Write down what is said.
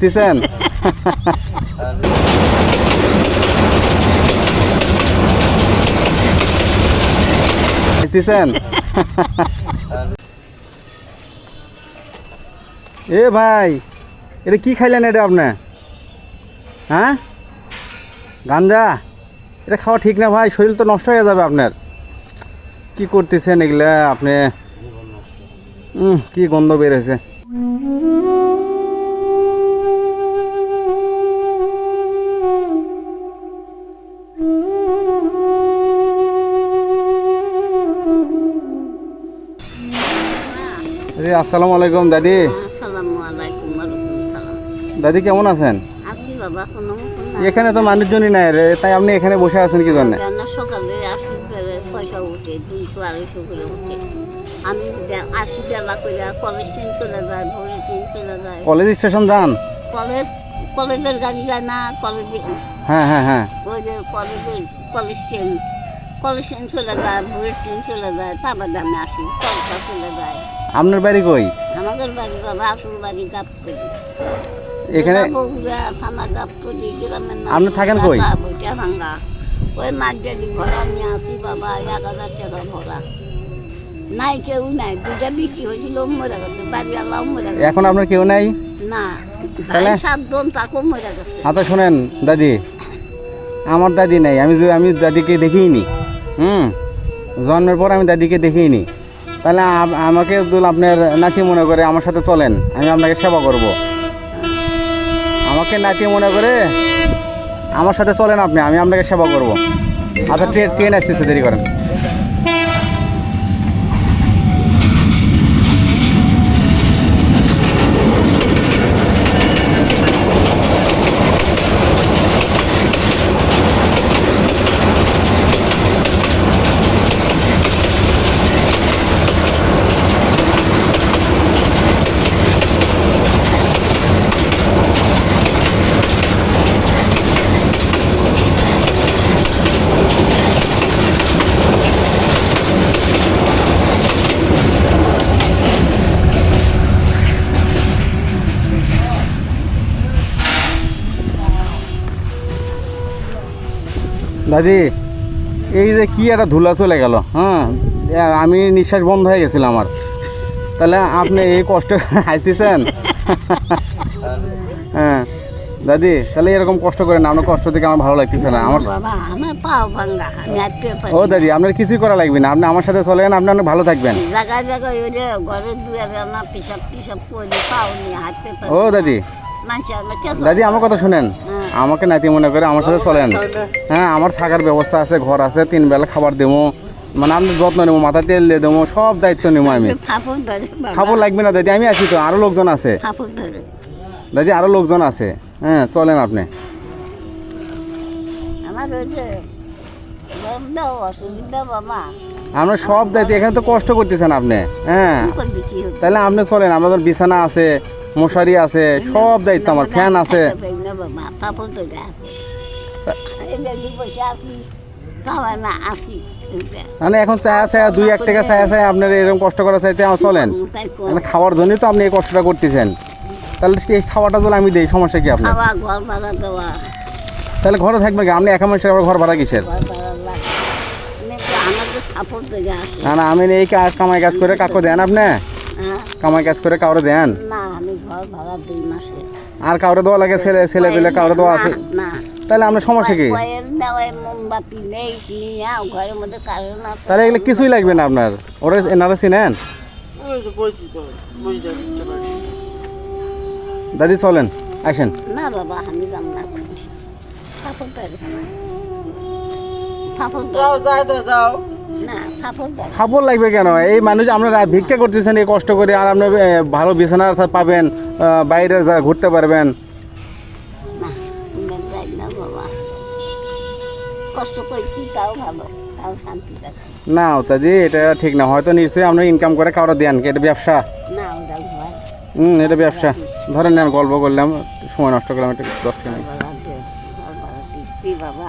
হাসতেছেন এ ভাই, এটা কি খাইলেন এটা আপনি? হ্যাঁ? গাঞ্জা এটা খাওয়া ঠিক না ভাই, শরীর তো নষ্ট হয়ে যাবে আপনার। কি করতেছেন এগুলা আপনি? কি গন্ধ বেরোছে রে আসসালামু আলাইকুম দাদি। আসসালামু আলাইকুম দাদি কেমন আছেন? এখানে তো মানুষজনই নাই রে তাই আপনি এখানে বসে আছেন কি জন্য? সকালে আসি পয়সা উঠে দুইশো আড়াইশো করে উঠে। আমি আসি বেলা করে কলেজ ট্রেন চলে যায় ভোরে ট্রেন চলে যায়। কলেজ স্টেশন যান? কলেজ কলেজের গাড়ি যায় না কলেজে হ্যাঁ হ্যাঁ হ্যাঁ। ওই যে কলেজের কলেজ ট্রেন কলেজ ট্রেন চলে যায় ভোরের ট্রেন চলে যায় তারপর আমি আসি কলকা চলে যায়। আপনার বাড়ি কই? আমাদের বাড়ি বাবা আসল বাড়ি করি এখানে আপনি থাকেন কই? ওই মাঝারি ভরা আমি আসি বাবা এক হাজার টাকা ভরা। নাই কেউ নাই দুটা বিক্রি হয়েছিল মরে গেছে বাড়ি আল্লাহ মরে গেছে। এখন আপনার কেউ নাই? না তাহলে? সাতজন তাকেও মরে গেছে। আচ্ছা শোনেন দাদি। আমার দাদি নাই আমি আমি দাদিকে দেখিনি। হুম জন্মের পর আমি দাদিকে দেখিনি। তাহলে আমাকে দুল আপনার নাতি মনে করে আমার সাথে চলেন, আমি আপনাকে সেবা করব। আমাকে নাতি মনে করে আমার সাথে চলেন আপনি, আমি আপনাকে সেবা করব। আচ্ছা ট্রেন আসতেছে, দেরি করেন। দাদি এই যে কি একটা ধুলা চলে গেল হ্যাঁ? আমি নিঃশ্বাস বন্ধ হয়ে গেছিল আমার তাহলে আপনি এই কষ্ট হাসতেছেন? হ্যাঁ। দাদি তাহলে এরকম কষ্ট করেন আপনার কষ্ট থেকে আমার ভালো লাগতেছে না। আমার ও দাদি আপনার কিছুই করা লাগবে না। আপনি আমার সাথে চলেন আপনি অনেক ভালো থাকবেন। ও দাদি দাদি আমার কথা শুনেন। হ্যাঁ। আমাকে নাতি মনে করে আমার সাথে চলেন। হ্যাঁ আমার থাকার ব্যবস্থা আছে ঘর আছে তিন বেলা খাবার দেবো। মানে আমি যত্ন নেব মাথা তেল দিয়ে দেবো সব দায়িত্ব নেব আমি। খাবার লাগবে না দাদি আমি আছি তো আরও লোকজন আছে। দাদি আরও লোকজন আছে। হ্যাঁ চলেন আপনি। আমার সব দায়িত্ব এখানে তো কষ্ট করতেছেন আপনি। হ্যাঁ। কি করবি কি হচ্ছে তাহলে আপনি চলেন আমাদের বিছানা আছে মশারি আছে সব দায়িত্ব আমার ফ্যান আছে। মানে এখন চায়া চায়া দুই এক টাকা চায়া চায়া আপনার এরকম কষ্ট করা চাইতে আমার চলেন। মানে খাওয়ার জন্যই তো আপনি এই কষ্টটা করতেছেন। তাহলে এই খাওয়াটা যদি আমি দিই সমস্যা কি আপনার? তাহলে ঘরে থাকবে কি? আপনি একা মানুষের আবার ঘর ভাড়া কিসের? না না আমি এই কাজ কামাই কাজ করে কাকু দেন আপনি। হ্যাঁ। কামাই কাজ করে কাউরে দেন। না আমি ঘর ভাড়া দুই মাসে। আর কাউরে দেওয়া লাগে ছেলে ছেলে পেলে কাউরে দেওয়া আছে? না। তাহলে আপনার সমস্যা কি? মোমবাতি নেই ঘরের মধ্যে কারেন্ট আছে তাহলে এগুলো কিছুই লাগবে না আপনার? ওরা এনারা চিনেন? দাদি চলেন আসেন। না বাবা আমি যাম না। ধরে যাও যাই তো যাও। না ফাপড় লাগবে কেন? এই মানুষ আপনারা ভিক্ষা করতেছেন এই কষ্ট করে আর আপনি ভালো বিছানা পাবেন বাইরে যা ঘুরতে পারবেন। না দাদি এটা ঠিক না। হয়তো নিশ্চয়ই আপনি ইনকাম করে কারও দেন কি এটা ব্যবসা? হুম এটা ব্যবসা। ধরেন নেন গল্প করলাম সময় নষ্ট করলাম এটা দশ দিচ্ছি বাবা।